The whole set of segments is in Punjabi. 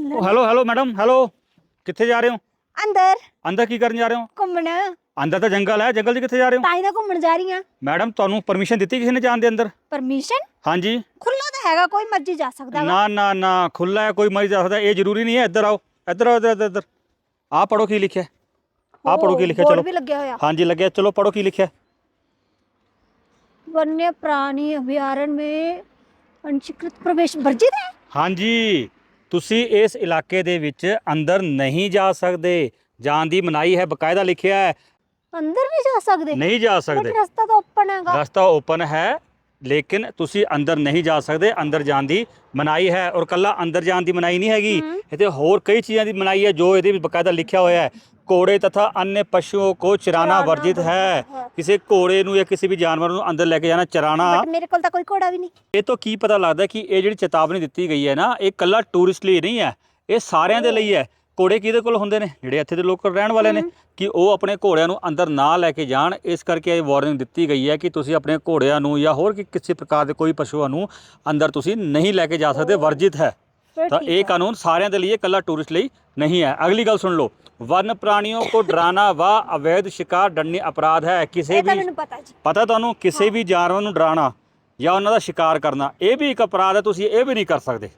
ਉਹ ਹੈਲੋ ਹੈਲੋ ਮੈਡਮ ਹੈਲੋ ਕਿੱਥੇ ਜਾ ਰਹੇ ਹੋ ਅੰਦਰ ਅੰਦਰ ਕੀ ਕਰਨ ਜਾ ਰਹੇ ਹੋ ਘੁੰਮਣ ਅੰਦਰ ਤਾਂ ਜੰਗਲ ਹੈ ਜੰਗਲ 'ਚ ਕਿੱਥੇ ਜਾ ਰਹੇ ਹੋ ਤਾਂ ਹੀ ਤਾਂ ਘੁੰਮਣ ਜਾ ਰਹੀ ਆ ਮੈਡਮ ਤੁਹਾਨੂੰ ਪਰਮਿਸ਼ਨ ਦਿੱਤੀ ਕਿਸੇ ਨੇ ਜਾਣ ਦੇ ਅੰਦਰ ਪਰਮਿਸ਼ਨ ਹਾਂਜੀ ਖੁੱਲਾ ਤਾਂ ਹੈਗਾ ਕੋਈ ਮਰਜ਼ੀ ਜਾ ਸਕਦਾ ਵਾ ਨਾ ਨਾ ਨਾ ਖੁੱਲਾ ਹੈ ਕੋਈ ਮਰਜ਼ੀ ਜਾ ਸਕਦਾ ਇਹ ਜ਼ਰੂਰੀ ਨਹੀਂ ਹੈ ਇੱਧਰ ਆਓ ਇੱਧਰ ਆਓ ਇੱਧਰ ਇੱਧਰ, ਇੱਧਰ ਆਹ ਪੜੋ ਕੀ ਲਿਖਿਆ ਆਹ ਪੜੋ ਕੀ ਲਿਖਿਆ ਬੋਰਡ ਚਲੋ ਵੀ ਲੱਗਿਆ ਹੋਇਆ ਹਾਂਜੀ ਲੱਗਿਆ ਚਲੋ ਪੜੋ ਕੀ ਲਿਖਿਆ वन्य प्राणी अभयारण्य में अंशीकृत प्रवेश वर्जित है ਹਾਂਜੀ ਤੁਸੀਂ ਇਸ ਇਲਾਕੇ ਦੇ ਵਿੱਚ ਅੰਦਰ ਨਹੀਂ ਜਾ ਸਕਦੇ। ਜਾਣ ਦੀ ਮਨਾਹੀ ਹੈ ਬਕਾਇਦਾ ਲਿਖਿਆ ਹੈ। ਅੰਦਰ ਨਹੀਂ ਜਾ ਸਕਦੇ? ਨਹੀਂ ਜਾ ਸਕਦੇ। ਰਸਤਾ ਤਾਂ ਓਪਨ ਹੈਗਾ। ਰਸਤਾ ਓਪਨ ਹੈ ਲੇਕਿਨ ਤੁਸੀਂ ਅੰਦਰ ਨਹੀਂ ਜਾ ਸਕਦੇ। ਅੰਦਰ ਜਾਣ ਦੀ ਮਨਾਹੀ ਹੈ ਔਰ ਕੱਲਾ ਅੰਦਰ ਜਾਣ ਦੀ ਮਨਾਹੀ ਨਹੀਂ ਹੈਗੀ। ਇਹਤੇ ਹੋਰ ਕਈ ਚੀਜ਼ਾਂ ਦੀ ਮਨਾਹੀ ਹੈ ਜੋ ਇਹਦੇ ਵਿੱਚ ਬਕਾਇਦਾ ਲਿਖਿਆ ਹੋਇਆ ਹੈ। ਕੋੜੇ ਤਥਾ अन्य ਪਸ਼ੂਆਂ ਕੋ ਚਰਾਨਾ ਵਰਜਿਤ ਹੈ। ਕਿਸੇ ਘੋੜੇ ਨੂੰ ਜਾਂ ਕਿਸੇ ਵੀ ਜਾਨਵਰ ਨੂੰ ਅੰਦਰ ਲੈ ਕੇ ਜਾਣਾ ਚਰਾਣਾ। ਮੇਰੇ ਕੋਲ ਤਾਂ ਕੋਈ ਘੋੜਾ ਵੀ ਨਹੀਂ। ਇਹ ਤੋਂ ਕੀ ਪਤਾ ਲੱਗਦਾ ਕਿ ਇਹ ਜਿਹੜੀ ਚੇਤਾਵਨੀ ਦਿੱਤੀ ਗਈ ਹੈ ਨਾ ਇਹ ਕੱਲਾ ਟੂਰਿਸਟ ਲਈ ਨਹੀਂ ਹੈ ਇਹ ਸਾਰਿਆਂ ਦੇ ਲਈ oh. ਹੈ। ਘੋੜੇ ਕਿਹਦੇ ਕੋਲ ਹੁੰਦੇ ਨੇ? ਜਿਹੜੇ ਇੱਥੇ ਦੇ ਲੋਕਲ ਰਹਿਣ ਵਾਲੇ ਨੇ mm-hmm. ਕਿ ਉਹ ਆਪਣੇ ਘੋੜਿਆਂ ਨੂੰ ਅੰਦਰ ਨਾ ਲੈ ਕੇ ਜਾਣ। ਇਸ ਕਰਕੇ ਇਹ ਵਾਰਨਿੰਗ ਦਿੱਤੀ ਗਈ ਹੈ ਕਿ ਤੁਸੀਂ ਆਪਣੇ ਘੋੜਿਆਂ ਨੂੰ ਜਾਂ ਹੋਰ ਕਿਸੇ ਪ੍ਰਕਾਰ ਦੇ ਕੋਈ ਪਸ਼ੂਆਂ ਨੂੰ ਅੰਦਰ ਤੁਸੀਂ ਨਹੀਂ ਲੈ ਕੇ ਜਾ ਸਕਦੇ oh. ਵਰਜਿਤ ਹੈ। ਤਾਂ ਇਹ ਕਾਨੂੰਨ ਸਾਰਿਆਂ ਦੇ ਲਈ ਇਕੱਲਾ ਟੂਰਿਸਟ ਲਈ ਨਹੀਂ ਹੈ। ਅਗਲੀ ਗੱਲ ਸੁਣ ਲਓ ਵਨ ਪ੍ਰਾਣੀਆਂ ਕੋ ਡਰਾਣਾ ਵਾ ਅਵੈਧ ਸ਼ਿਕਾਰ ਡੰਨੇ ਅਪਰਾਧ ਹੈ ਕਿਸੇ ਵੀ ਪਤਾ ਤੁਹਾਨੂੰ? ਕਿਸੇ ਵੀ ਜਾਨਵਰ ਨੂੰ ਡਰਾਣਾ ਜਾਂ ਉਹਨਾਂ ਦਾ ਸ਼ਿਕਾਰ ਕਰਨਾ ਇਹ ਵੀ ਇੱਕ ਅਪਰਾਧ ਹੈ ਤੁਸੀਂ ਇਹ ਵੀ ਨਹੀਂ ਕਰ ਸਕਦੇ।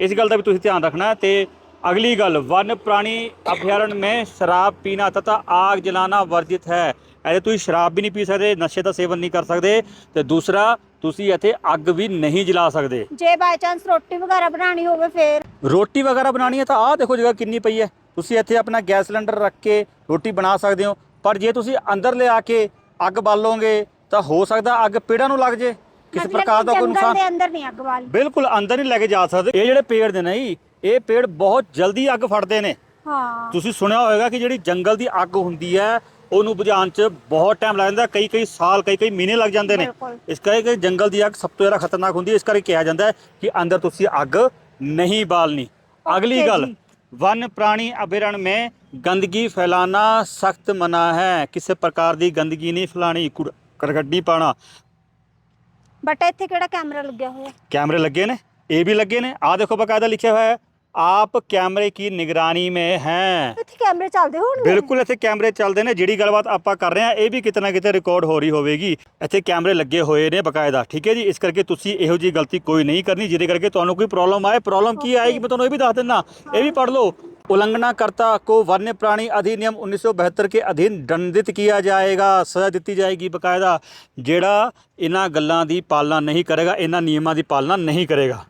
ਇਸ ਗੱਲ ਦਾ ਵੀ ਤੁਸੀਂ ਧਿਆਨ ਰੱਖਣਾ ਤੇ ਅਗਲੀ ਗੱਲ ਵਨ ਪ੍ਰਾਣੀ ਅਭਿਆਰਣ में ਸ਼ਰਾਬ ਪੀਣਾ तथा ਆਗ जलाना ਵਰਜਿਤ ਹੈ। ਇਹਦੇ ਤੁਸੀਂ ਸ਼ਰਾਬ ਵੀ ਨਹੀਂ ਪੀ ਸਕਦੇ ਨਸ਼ੇ ਦਾ ਸੇਵਨ ਨਹੀਂ ਕਰ ਸਕਦੇ। तो ਦੂਸਰਾ ਤੁਸੀਂ ਇੱਥੇ ਅੱਗ ਵੀ ਨਹੀਂ ਜਲਾ ਸਕਦੇ। ਜੇ ਬਾਈ ਚਾਂਸ ਰੋਟੀ ਵਗੈਰਾ ਬਣਾਣੀ ਹੋਵੇ ਫੇਰ। ਰੋਟੀ ਵਗੈਰਾ ਬਣਾਉਣੀ ਹੈ ਤਾਂ ਆਹ ਦੇਖੋ ਜਗ੍ਹਾ ਕਿੰਨੀ ਪਈ ਹੈ। ਤੁਸੀਂ ਇੱਥੇ ਆਪਣਾ ਗੈਸ ਸਿਲੰਡਰ ਰੱਖ ਕੇ ਰੋਟੀ ਬਣਾ ਸਕਦੇ ਹੋ। ਪਰ ਜੇ ਤੁਸੀਂ ਅੰਦਰ ਲਿਆ ਕੇ ਅੱਗ ਬਾਲੋਗੇ ਤਾਂ ਹੋ ਸਕਦਾ ਅੱਗ ਪੇੜਾਂ ਨੂੰ ਲੱਗ ਜੇ। ਕਿਸੇ ਪ੍ਰਕਾਰ ਦਾ ਕੋਈ ਨੁਕਸਾਨ ਦੇ ਅੰਦਰ ਨਹੀਂ ਅੱਗ ਬਾਲ ਬਿਲਕੁਲ ਅੰਦਰ ਨਹੀਂ ਲੈ ਕੇ ਜਾ ਸਕਦੇ। ਇਹ ਜਿਹੜੇ ਪੇੜ ਨੇ ਨਹੀਂ ਇਹ ਪੇੜ ਬਹੁਤ ਜਲਦੀ ਅੱਗ ਫੜਦੇ ਨੇ। ਹਾਂ। ਤੁਸੀਂ ਸੁਣਿਆ ਹੋਵੇਗਾ ਕਿ ਜਿਹੜੀ ਜੰਗਲ ਦੀ ਅੱਗ ਹੁੰਦੀ ਹੈ ਉਹਨੂੰ ਬੁਝਾਉਣ 'ਚ ਬਹੁਤ ਟਾਈਮ ਲੱਗ ਜਾਂਦਾ ਕਈ ਕਈ ਸਾਲ ਕਈ ਕਈ ਮਹੀਨੇ ਲੱਗ ਜਾਂਦੇ ਨੇ ਬਿਲਕੁਲ। ਇਸ ਕਰਕੇ ਜੰਗਲ ਦੀ ਅੱਗ ਸਭ ਤੋਂ ਜ਼ਿਆਦਾ ਖਤਰਨਾਕ ਹੁੰਦੀ ਹੈ ਇਸ ਕਰਕੇ ਕਿਹਾ ਜਾਂਦਾ ਹੈ ਕਿ ਅੰਦਰ ਤੁਸੀਂ ਅੱਗ ਨਹੀਂ ਬਾਲਣੀ ਅਗਲੀ Okay ਗੱਲ ਜੀ। वन प्राणी अभ्यारण्य में गंदगी फैलाना सख्त मना है किसी प्रकार ਦੀ ਗੰਦਗੀ ਨਹੀਂ ਫੈਲਾਣੀ ਕੂੜ- ਕਰਕਟ ਨਹੀਂ ਪਾਣਾ ਬਟ ਇੱਥੇ ਕਿਹੜਾ ਕੈਮਰਾ ਲੱਗਿਆ ਹੋਇਆ कैमरे लगे ने ये भी लगे ने आ देखो बकायदा लिखा हुआ है ਆਪ ਕੈਮਰੇ ਕੀ ਨਿਗਰਾਨੀ ਮੇ ਹੈ? ਇੱਥੇ ਕੈਮਰੇ ਚੱਲਦੇ ਹੋਣਗੇ। ਬਿਲਕੁਲ ਇੱਥੇ ਕੈਮਰੇ ਚੱਲਦੇ ਨੇ ਜਿਹੜੀ ਗੱਲਬਾਤ ਆਪਾਂ ਕਰ ਰਹੇ ਹਾਂ ਇਹ ਵੀ ਕਿਤੇ ਨਾ ਕਿਤੇ ਰਿਕਾਰਡ ਹੋ ਰਹੀ ਹੋਵੇਗੀ। ਇੱਥੇ ਕੈਮਰੇ ਲੱਗੇ ਹੋਏ ਨੇ ਬਕਾਇਦਾ ਠੀਕ ਹੈ ਜੀ? ਇਸ ਕਰਕੇ ਤੁਸੀਂ ਇਹੋ ਜੀ ਗਲਤੀ ਕੋਈ ਨਹੀਂ ਕਰਨੀ ਜਿਹਦੇ ਕਰਕੇ ਤੁਹਾਨੂੰ ਕੋਈ ਪ੍ਰੋਬਲਮ ਆਏ। ਪ੍ਰੋਬਲਮ ਕੀ ਆਏਗੀ? ਮੈਂ ਤੁਹਾਨੂੰ ਇਹ ਵੀ ਦੱਸ ਦਿੰਦਾ ਇਹ ਵੀ भी पढ़ लो उल्लंघनाकर्ता को वन्य प्राणी अधिनियम 1972 ਕੇ ਅਧੀਨ ਦੰਡਿਤ ਕੀਤਾ जाएगा ਸਜ਼ਾ ਦਿੱਤੀ ਜਾਏਗੀ ਬਕਾਇਦਾ। ਜਿਹੜਾ ਇਹਨਾਂ ਗੱਲਾਂ ਦੀ ਪਾਲਣਾ ਨਹੀਂ ਕਰੇਗਾ ਇਹਨਾਂ ਨਿਯਮਾਂ ਦੀ ਪਾਲਣਾ ਨਹੀਂ ਕਰੇਗਾ।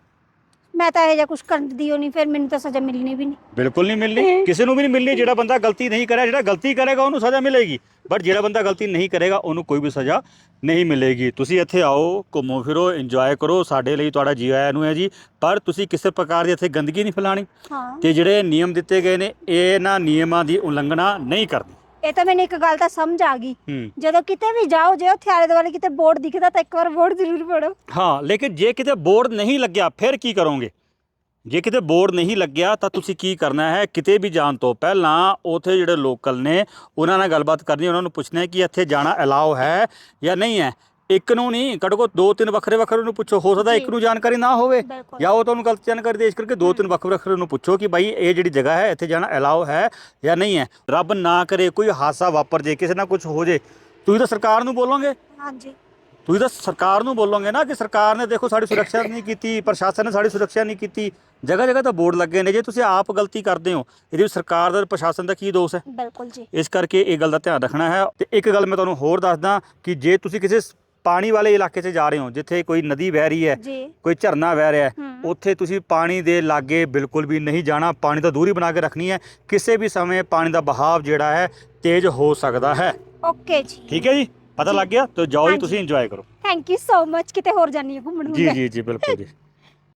ਮੈਂ ਤਾਂ ਇਹ ਜਿਹਾ ਕੁਝ ਕਰਨ ਦੀ ਨਹੀਂ ਫਿਰ ਮੈਨੂੰ ਤਾਂ ਸਜ਼ਾ ਮਿਲਣੀ ਵੀ ਨਹੀਂ। ਬਿਲਕੁਲ ਨਹੀਂ ਮਿਲਣੀ। ਕਿਸੇ ਨੂੰ ਵੀ ਨਹੀਂ ਮਿਲਣੀ ਜਿਹੜਾ ਬੰਦਾ ਗਲਤੀ ਨਹੀਂ ਕਰਿਆ ਜਿਹੜਾ ਗਲਤੀ ਕਰੇਗਾ ਉਹਨੂੰ ਸਜ਼ਾ ਮਿਲੇਗੀ। ਬਟ ਜਿਹੜਾ ਬੰਦਾ ਗਲਤੀ ਨਹੀਂ ਕਰੇਗਾ ਉਹਨੂੰ ਕੋਈ ਵੀ ਸਜ਼ਾ ਨਹੀਂ ਮਿਲੇਗੀ। ਤੁਸੀਂ ਇੱਥੇ ਆਓ ਘੁੰਮੋ ਫਿਰੋ ਇੰਜੋਏ ਕਰੋ। ਸਾਡੇ ਲਈ ਤੁਹਾਡਾ ਜੀ ਆਇਆਂ ਨੂੰ ਹੈ ਜੀ। ਪਰ ਤੁਸੀਂ ਕਿਸੇ ਪ੍ਰਕਾਰ ਦੀ ਇੱਥੇ ਗੰਦਗੀ ਨਹੀਂ ਫੈਲਾਣੀ ਹਾਂ। ਤੇ ਜਿਹੜੇ ਨਿਯਮ ਦਿੱਤੇ ਗਏ ਨੇ ਇਹਨਾਂ ਨਿਯਮਾਂ ਦੀ ਉਲੰਘਣਾ ਨਹੀਂ ਕਰਨੀ। ਇਹ ਤਾਂ ਮੈਨੂੰ ਇੱਕ ਗੱਲ ਤਾਂ ਸਮਝ ਆ ਗਈ। ਹੂੰ। ਜਦੋਂ ਕਿਤੇ ਵੀ ਜਾਓ ਜੇ ਉੱਥੇ ਆਲੇ ਦੁਆਲੇ ਕਿਤੇ ਬੋਰਡ ਦਿਖਦਾ ਤਾਂ ਇੱਕ ਵਾਰ ਬੋਰਡ ਜ਼ਰੂਰ ਪੜੋ ਹਾਂ ਲੇਕਿਨ ਜੇ ਕਿਤੇ ਬੋਰਡ ਨਹੀਂ ਲੱਗਿਆ ਫਿਰ ਕੀ ਕਰੋਗੇ? ਜੇ ਕਿਤੇ ਬੋਰਡ ਨਹੀਂ ਲੱਗਿਆ ਤਾਂ ਤੁਸੀਂ ਕੀ ਕਰਨਾ ਹੈ? ਕਿਤੇ ਵੀ ਜਾਣ ਤੋਂ ਪਹਿਲਾਂ ਉਥੇ ਜਿਹੜੇ ਲੋਕਲ ਨੇ ਉਹਨਾਂ ਨਾਲ ਗੱਲਬਾਤ ਕਰਨੀ ਉਹਨਾਂ ਨੂੰ ਪੁੱਛਣਾ ਹੈ ਕਿ ਇੱਥੇ ਜਾਣਾ ਅਲਾਉ ਹੈ ਜਾਂ ਨਹੀਂ ਹੈ। ਇੱਕ ਨੂੰ ਨਹੀਂ ਘੱਟੋ ਘੱਟ ਦੋ ਤਿੰਨ ਵੱਖਰੇ ਵੱਖਰੇ ਨੂੰ ਪੁੱਛੋ ਹੋ ਸਕਦਾ ਇੱਕ। ਨੂੰ ਜਾਣਕਾਰੀ ਨਾ ਹੋਵੇ ਜਾਂ ਉਹ ਤੁਹਾਨੂੰ ਗਲਤ ਜਾਣਕਾਰੀ ਦੇ ਇਸ ਕਰਕੇ ਦੋ ਤਿੰਨ ਵੱਖ ਵੱਖਰੇ ਨੂੰ ਪੁੱਛੋ ਕਿ ਭਾਈ ਇਹ ਜਿਹੜੀ ਜਗ੍ਹਾ ਹੈ ਇੱਥੇ ਜਾਣਾ ਅਲਾਉ ਹੈ ਜਾਂ ਨਹੀਂ ਹੈ। ਰੱਬ ਨਾ ਕਰੇ ਕੋਈ ਹਾਦਸਾ ਵਾਪਰ ਜੇ ਕਿਸੇ ਨਾਲ ਕੁਝ ਹੋ ਜੇ। ਤੁਸੀਂ ਤਾਂ ਸਰਕਾਰ ਨੂੰ ਬੋਲੋਗੇ? ਹਾਂਜੀ। ਤੁਸੀਂ ਤਾਂ ਸਰਕਾਰ ਨੂੰ ਬੋਲੋਗੇ ਨਾ ਕਿ ਸਰਕਾਰ ਨੇ ਦੇਖੋ ਸਾਡੀ ਸੁਰੱਖਿਆ ਨਹੀਂ ਕੀਤੀ ਪ੍ਰਸ਼ਾਸਨ ਨੇ ਸਾਡੀ ਸੁਰੱਖਿਆ ਨਹੀਂ ਕੀਤੀ। ਜਗ੍ਹਾ ਜਗ੍ਹਾ ਤਾਂ ਬੋਰਡ ਲੱਗੇ ਨੇ ਜੇ ਤੁਸੀਂ ਆਪ ਗਲਤੀ ਕਰਦੇ ਹੋ ਇਹਦੇ ਵਿੱਚ ਸਰਕਾਰ ਦਾ ਪ੍ਰਸ਼ਾਸਨ ਦਾ ਕੀ ਦੋਸ਼ ਹੈ? ਬਿਲਕੁਲ ਜੀ। ਇਸ ਕਰਕੇ ਇਹ ਗੱਲ ਦਾ ਧਿਆਨ ਰੱਖਣਾ ਹੈ। ਤੇ ਇੱਕ ਗੱਲ ਮੈਂ ਤੁਹਾਨੂੰ ਹੋਰ ਦੱਸਦਾ ਕਿ ਜੇ ਤੁਸੀਂ ਕਿਸੇ ਪਾਣੀ ਵਾਲੇ ਇਲਾਕੇ 'ਚ ਜਾ ਰਹੇ ਹੋ ਜਿੱਥੇ ਕੋਈ ਨਦੀ ਵਹਿ ਰਹੀ ਹੈ ਜੀ। ਕੋਈ ਝਰਨਾ ਵਹਿ ਰਿਹਾ ਹੈ। ਉੱਥੇ ਤੁਸੀਂ ਪਾਣੀ ਦੇ ਲਾਗੇ ਬਿਲਕੁਲ ਵੀ ਨਹੀਂ ਜਾਣਾ ਪਾਣੀ ਤੋਂ ਦੂਰੀ ਬਣਾ ਕੇ ਰੱਖਣੀ ਹੈ ਕਿਸੇ ਵੀ ਸਮੇਂ ਪਾਣੀ ਦਾ ਬਹਾਵ ਜਿਹੜਾ ਹੈ ਤੇਜ਼ ਹੋ ਸਕਦਾ ਹੈ। ਓਕੇ ਜੀ। ਠੀਕ ਹੈ ਜੀ? ਪਤਾ ਲੱਗ ਗਿਆ? ਤਾਂ ਜਾਓ ਜੀ। ਤੁਸੀਂ ਇੰਜੋਏ ਕਰੋ। ਥੈਂਕ ਯੂ ਸੋ ਮਚ ਕਿਤੇ ਹੋਰ ਜਾਣੀ ਹੈ ਘੁੰਮਣ ਜੀ ਮੈਂ। ਜੀ ਜੀ ਬਿਲਕੁਲ ਜੀ।